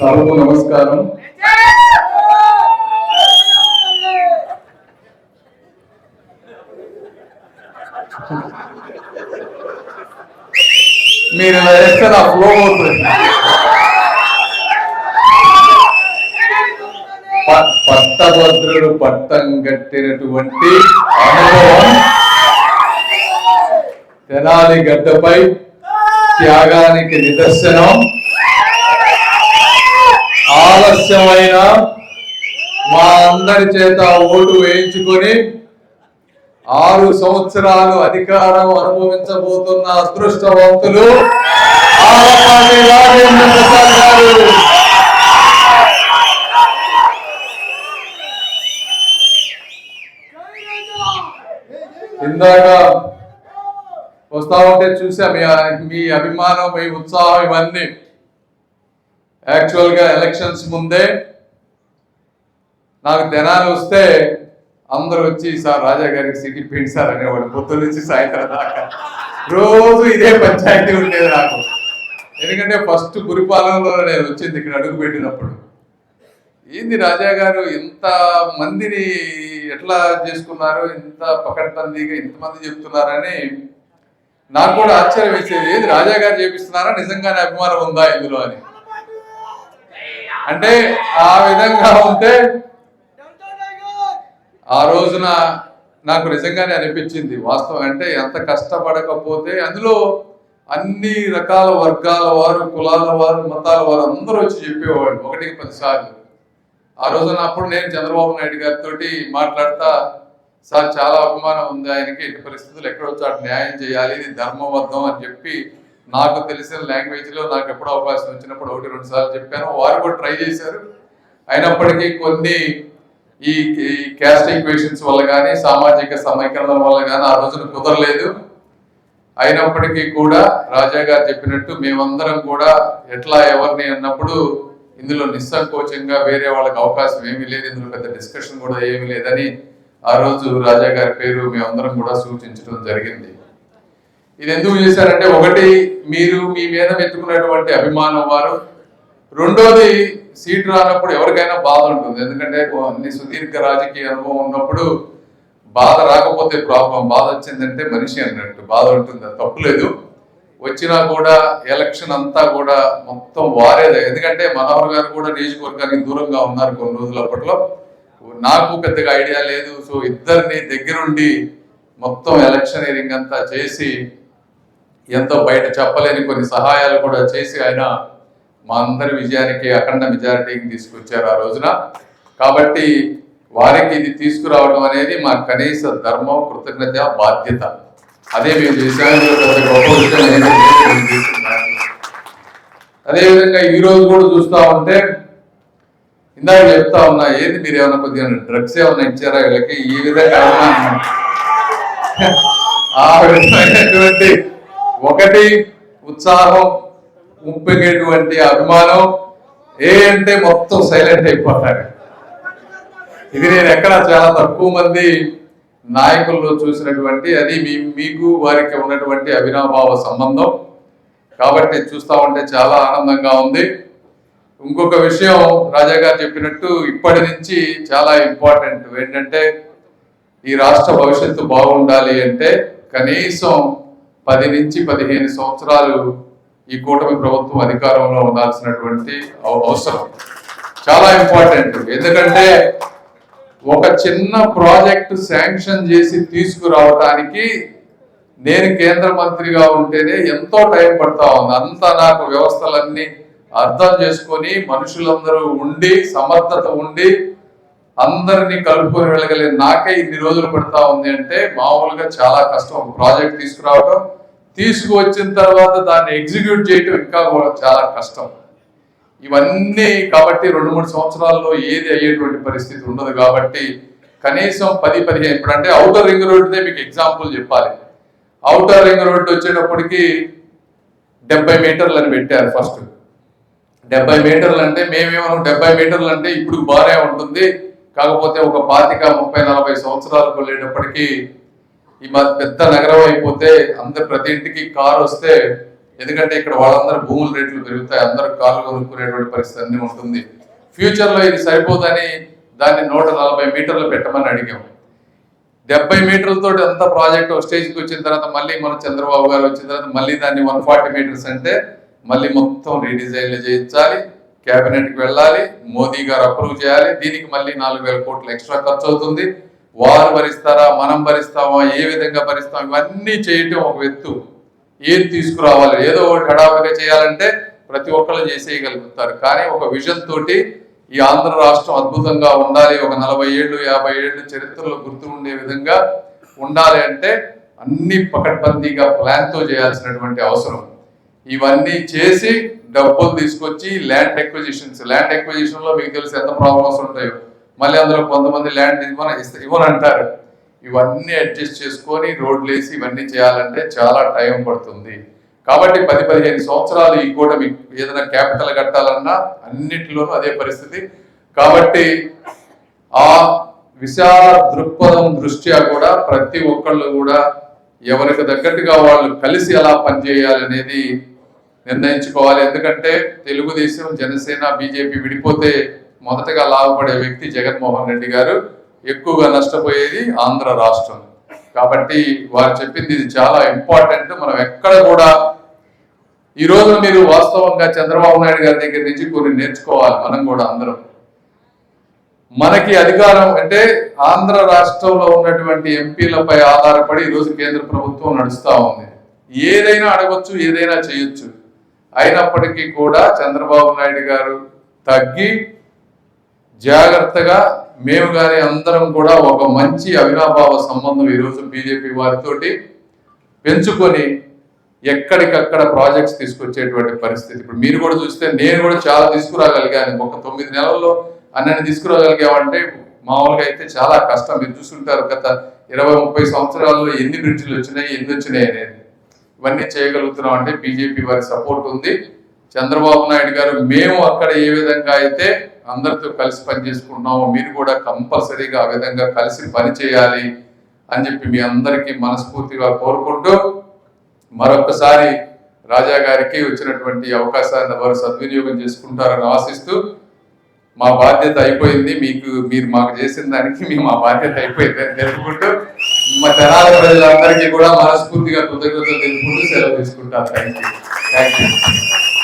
సభకు నమస్కారం. మీరు ఇలా చేస్తే నా ఫ్లో అవుతుంది. పట్టభద్రుడు పట్టం కట్టినటువంటి అనుభవం తెనాలి గడ్డపై త్యాగానికి నిదర్శనం. ఆలస్యమైన మా అందరి చేత ఓటు వేయించుకొని ఆరు సంవత్సరాలు అధికారం అనుభవించబోతున్న అదృష్టవంతులు ఇందాక వస్తా ఉంటే చూసా మీ మీ అభిమానం మీ ఉత్సాహం ఇవన్నీ. యాక్చువల్గా ఎలక్షన్స్ ముందే నాకు తెనాలి వస్తే అందరూ వచ్చి సార్ రాజా గారికి సిటీ పెయింట్ సార్ అనేవాడు పొద్దు నుంచి సాయంత్రం దాకా. రోజు ఇదే పంచాయతీ ఉండేది నాకు. ఎందుకంటే ఫస్ట్ గురిపాలనలో నేను వచ్చింది ఇక్కడ అడుగు పెట్టినప్పుడు. ఏంది రాజా గారు ఇంత మందిని ఎట్లా చేసుకున్నారు? ఇంత పకడ్బందీగా ఇంతమంది చెప్తున్నారని నాకు కూడా ఆశ్చర్యం వేసేది. ఏది రాజా గారు చేపిస్తున్నారా? నిజంగానే అభిమానం ఉందా ఇందులో? అని. అంటే ఆ విధంగా ఉంటే ఆ రోజున నాకు నిజంగానే అనిపించింది. వాస్తవం అంటే ఎంత కష్టపడకపోతే అందులో అన్ని రకాల వర్గాల వారు కులాల వారు మతాల వారు అందరూ వచ్చి చెప్పేవాళ్ళు ఒకటికి పదిసార్లు. ఆ రోజున అప్పుడు నేను చంద్రబాబు నాయుడు గారితో మాట్లాడతా సార్ చాలా అవమానం ఉంది ఆయనకి. ఎట్టి పరిస్థితులు ఎక్కడో న్యాయం చేయాలి ఇది ధర్మబద్ధం అని చెప్పి నాకు తెలిసిన లాంగ్వేజ్లో నాకు ఎప్పుడో అవకాశం వచ్చినప్పుడు ఒకటి రెండు సార్లు చెప్పాను. వారు కూడా ట్రై చేశారు. అయినప్పటికీ కొన్ని ఈ ఈ క్యాస్ట్ ఈక్వేషన్స్ వల్ల కానీ సామాజిక సమీకరణల వల్ల కానీ ఆ రోజున కుదరలేదు. అయినప్పటికీ కూడా రాజా గారు చెప్పినట్టు మేమందరం కూడా ఎట్లా ఎవరిని అన్నప్పుడు ఇందులో నిస్సంకోచంగా వేరే వాళ్ళకి అవకాశం ఏమీ లేదు. ఇందులో పెద్ద డిస్కషన్ కూడా ఏమీ లేదని ఆ రోజు రాజా గారి పేరు మేమందరం కూడా సూచించడం జరిగింది. ఇది ఎందుకు చేశారంటే ఒకటి మీరు మీ మీద పెట్టుకున్నటువంటి అభిమానం వారు. రెండోది సీట్ రానప్పుడు ఎవరికైనా బాధ ఉంటుంది. ఎందుకంటే అన్ని సుదీర్ఘ రాజకీయ అనుభవం ఉన్నప్పుడు బాధ రాకపోతే ప్రాబ్లం. బాధ వచ్చిందంటే మనిషి అన్నట్టు బాధ ఉంటుంది. తప్పులేదు వచ్చినా కూడా ఎలక్షన్ అంతా కూడా మొత్తం వారేదే ఎందుకంటే మనోహర్ గారు కూడా నియోజకవర్గానికి దూరంగా ఉన్నారు కొన్ని రోజుల అప్పట్లో. నాకు పెద్దగా ఐడియా లేదు. సో ఇద్దరిని దగ్గరుండి మొత్తం ఎలక్షనీరింగ్ అంతా చేసి ఎంతో బయట చెప్పలేని కొన్ని సహాయాలు కూడా చేసి ఆయన మా అందరి విజయానికి అఖండ మెజారిటీకి తీసుకొచ్చారు ఆ రోజున. కాబట్టి వారికి ఇది తీసుకురావడం అనేది మా కనీస ధర్మం కృతజ్ఞత బాధ్యత. అదే మేము గొప్ప విషయం అదేవిధంగా ఈ రోజు కూడా చూస్తా ఉంటే ఇందాక చెప్తా ఉన్నా ఏది మీరు ఏమైనా కొద్దిగా డ్రగ్స్ ఏమైనా ఇచ్చారా? వీళ్ళకి ఈ విధంగా ఆ విధమైనటువంటి ఒకటి ఉత్సాహం ఉప్పెగేటువంటి అభిమానం ఏ అంటే మొత్తం సైలెంట్ అయిపోతారు. ఇది నేను ఎక్కడ చాలా తక్కువ మంది నాయకుల్లో చూసినటువంటి అది మీ మీకు వారికి ఉన్నటువంటి అవినాభావ సంబంధం. కాబట్టి చూస్తా ఉంటే చాలా ఆనందంగా ఉంది. ఇంకొక విషయం రాజా గారు చెప్పినట్టు ఇప్పటి నుంచి చాలా ఇంపార్టెంట్. ఏంటంటే ఈ రాష్ట్ర భవిష్యత్తు బాగుండాలి అంటే కనీసం పది నుంచి పదిహేను సంవత్సరాలు ఈ కూటమి ప్రభుత్వం అధికారంలో ఉండాల్సినటువంటి అవసరం. చాలా ఇంపార్టెంట్. ఎందుకంటే ఒక చిన్న ప్రాజెక్టు శాంక్షన్ చేసి తీసుకురావటానికి నేను కేంద్ర మంత్రిగా ఉంటేనే ఎంతో టైం పడతా ఉంది. అంతా నాకు వ్యవస్థలన్నీ అర్థం చేసుకొని మనుషులందరూ ఉండి సమర్థత ఉండి అందరినీ కలుపుకొని వెళ్ళగలిగిన నాకే ఇన్ని రోజులు పడతా ఉంది అంటే మామూలుగా చాలా కష్టం. ప్రాజెక్ట్ తీసుకురావటం తీసుకువచ్చిన తర్వాత దాన్ని ఎగ్జిక్యూట్ చేయటం ఇంకా చాలా కష్టం. ఇవన్నీ కాబట్టి రెండు మూడు సంవత్సరాల్లో ఏది అయ్యేటువంటి పరిస్థితి ఉండదు కాబట్టి కనీసం పది పదిహేను ఇప్పుడు అంటే అవుటర్ రింగ్ రోడ్డే మీకు ఎగ్జాంపుల్ చెప్పాలి. అవుటర్ రింగ్ రోడ్డు వచ్చేటప్పటికి డెబ్బై మీటర్లు అని పెట్టారు ఫస్ట్. డెబ్బై మీటర్లు అంటే మేమేమో డెబ్బై మీటర్లు అంటే ఇప్పుడు బాగానే ఉంటుంది. కాకపోతే ఒక పాతిక ముప్పై నలభై సంవత్సరాలకు వెళ్ళేటప్పటికీ ఈ మా పెద్ద నగరం అయిపోతే అందరు ప్రతి ఇంటికి కారు వస్తే ఎందుకంటే ఇక్కడ వాళ్ళందరూ భూముల రేట్లు పెరుగుతాయి అందరూ కార్లు కొనుక్కునేటువంటి పరిస్థితి అన్ని ఉంటుంది. ఫ్యూచర్లో ఇది సరిపోదని దాన్ని నూట నలభై మీటర్లు పెట్టమని అడిగాం డెబ్బై మీటర్లతో అంత ప్రాజెక్ట్ ఒక స్టేజ్కి వచ్చిన తర్వాత మళ్ళీ మన చంద్రబాబు గారు వచ్చిన తర్వాత మళ్ళీ దాన్ని వన్ ఫార్టీ మీటర్స్ అంటే మళ్ళీ మొత్తం రీడిజైన్లు చేయించాలి క్యాబినెట్కి వెళ్ళాలి మోదీ గారు అప్రూవ్ చేయాలి దీనికి మళ్ళీ నాలుగు వేల కోట్లు ఎక్స్ట్రా ఖర్చు అవుతుంది. వారు భరిస్తారా మనం భరిస్తామా ఏ విధంగా భరిస్తాం ఇవన్నీ చేయటం ఒక ఎత్తు ఏది తీసుకురావాలి? ఏదో ఒకటి హడావిడిగా చేయాలంటే ప్రతి ఒక్కళ్ళు చేసేయగలుగుతారు. కానీ ఒక విజన్ తోటి ఈ ఆంధ్ర రాష్ట్రం అద్భుతంగా ఉండాలి ఒక నలభై ఏళ్ళు యాభై ఏళ్ళు చరిత్రలో గుర్తు ఉండే విధంగా ఉండాలి అంటే అన్ని పకడ్బందీగా ప్లాన్తో చేయాల్సినటువంటి అవసరం. ఇవన్నీ చేసి డబ్బులు తీసుకొచ్చి ల్యాండ్ ఎక్విజిషన్స్ ల్యాండ్ ఎక్విజిషన్లో మీకు తెలిసి ఎంత ప్రాబ్లమ్స్ ఉంటాయో. మళ్ళీ అందులో కొంతమంది ల్యాండ్ ఇవ్వన ఇవ్వను అంటారు ఇవన్నీ అడ్జస్ట్ చేసుకొని రోడ్లు వేసి ఇవన్నీ చేయాలంటే చాలా టైం పడుతుంది. కాబట్టి పది పదిహేను సంవత్సరాలు ఈ కూటమి ఏదైనా క్యాపిటల్ కట్టాలన్నా అన్నిటిలోనూ అదే పరిస్థితి. కాబట్టి ఆ విశాల దృక్పథం దృష్ట్యా కూడా ప్రతి ఒక్కళ్ళు కూడా ఎవరికి తగ్గట్టుగా వాళ్ళు కలిసి ఎలా పనిచేయాలి అనేది నిర్ణయించుకోవాలి. ఎందుకంటే తెలుగుదేశం జనసేన బీజేపీ విడిపోతే మొదటగా లాభపడే వ్యక్తి జగన్మోహన్ రెడ్డి గారు ఎక్కువగా నష్టపోయేది ఆంధ్ర రాష్ట్రం. కాబట్టి వారు చెప్పింది ఇది చాలా ఇంపార్టెంట్. మనం ఎక్కడ కూడా ఈ రోజు మీరు వాస్తవంగా చంద్రబాబు నాయుడు గారి దగ్గర నుంచి కొన్ని నేర్చుకోవాలి మనం కూడా అందరం. మనకి అధికారం అంటే ఆంధ్ర రాష్ట్రంలో ఉన్నటువంటి ఎంపీలపై ఆధారపడి ఈరోజు కేంద్ర ప్రభుత్వం నడుస్తూ ఉంది. ఏదైనా అడగొచ్చు ఏదైనా చేయొచ్చు. అయినప్పటికీ కూడా చంద్రబాబు నాయుడు గారు తగ్గి జాగ్రత్తగా మేము కానీ అందరం కూడా ఒక మంచి అవినాభావ సంబంధం ఈరోజు బీజేపీ వారితోటి పెంచుకొని ఎక్కడికక్కడ ప్రాజెక్ట్స్ తీసుకొచ్చేటువంటి పరిస్థితి. ఇప్పుడు మీరు కూడా చూస్తే నేను కూడా చాలా తీసుకురాగలిగాను. ఒక తొమ్మిది నెలల్లో అన్నని తీసుకురాగలిగామంటే మామూలుగా అయితే చాలా కష్టం. మీరు చూస్తుంటారు గత ఇరవై ముప్పై సంవత్సరాల్లో ఎన్ని బ్రిడ్జ్లు వచ్చినాయి ఎన్ని వచ్చినాయి అనేది. ఇవన్నీ చేయగలుగుతున్నాం అంటే బీజేపీ వారి సపోర్ట్ ఉంది. చంద్రబాబు నాయుడు గారు మేము అక్కడ ఏ విధంగా అయితే అందరితో కలిసి పని చేసుకుంటున్నామో మీరు కూడా కంపల్సరీగా ఆ విధంగా కలిసి పని చేయాలి అని చెప్పి మీ అందరికీ మనస్ఫూర్తిగా కోరుకుంటూ మరొకసారి రాజా గారికి వచ్చినటువంటి అవకాశాన్ని వారు సద్వినియోగం చేసుకుంటారని ఆశిస్తూ మా బాధ్యత అయిపోయింది. మీకు మీరు మాకు చేసిన దానికి మీ మా బాధ్యత అయిపోయింది అని తెలుపుకుంటూ మా తెనాలి ప్రజలందరికీ కూడా మనస్ఫూర్తిగా కృతజ్ఞతలు తెలుపుకుంటూ సెలవు తీసుకుంటారు థ్యాంక్ యూ థ్యాంక్ యూ